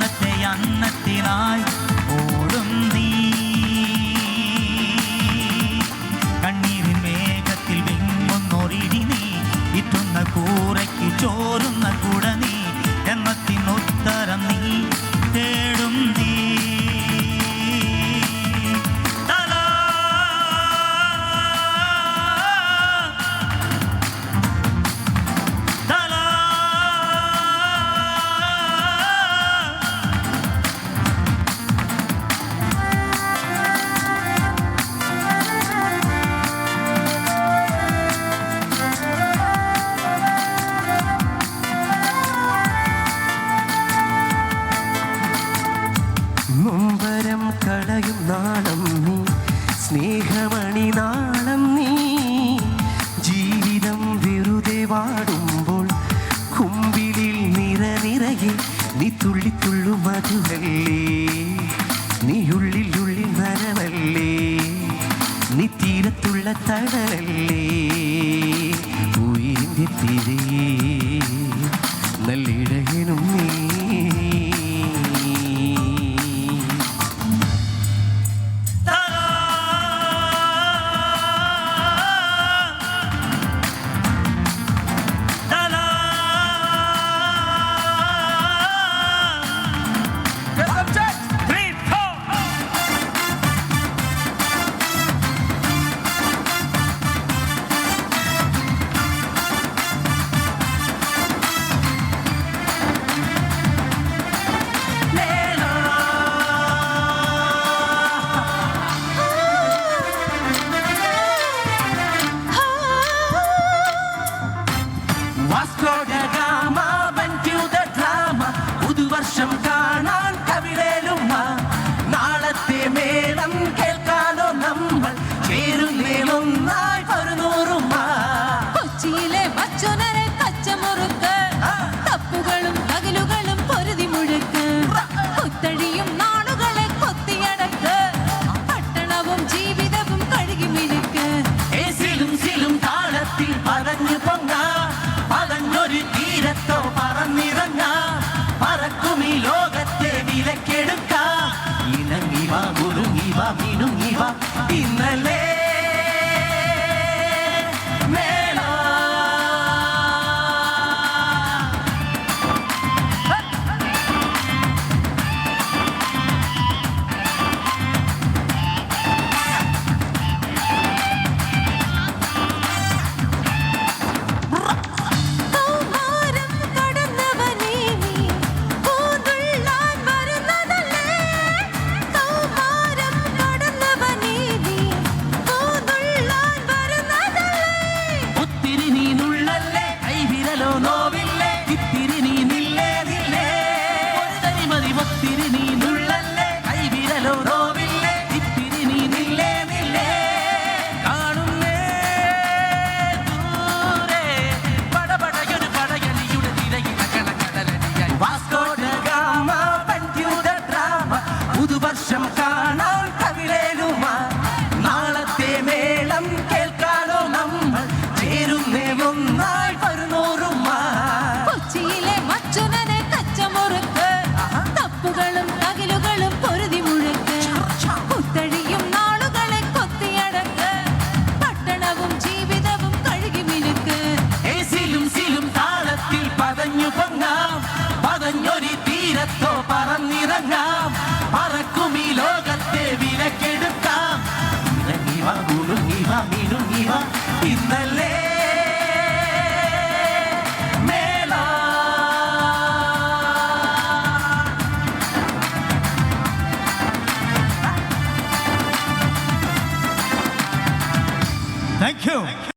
അന്നത്തെ അന്നത്തിനായി ഓടും നീ. കണ്ണീരിൻ മേഘത്തിൽ വിങ്ങുന്നൊരിടി നീ ഇറ്റുന്ന കൂറയ്ക്ക് ചോരുന്ന കുട നീ എന്ന അംബരം കളയും നാളം നീ. സ്നേഹമണി നാളം നീ. ജീവിതം വെറുതെ വാടുമ്പോൾ കുമ്പിലിൽ നിര നിറയെ നീ തുള്ളിത്തുള്ളു മധുവല്ലേ നീ ഉള്ളിൽ നനവല്ലേ നീ തീരത്തുള്ള തടവല്ലേ? ഉയരിന്റെ തിരയേ നല്ലിടയിലും നീ. you.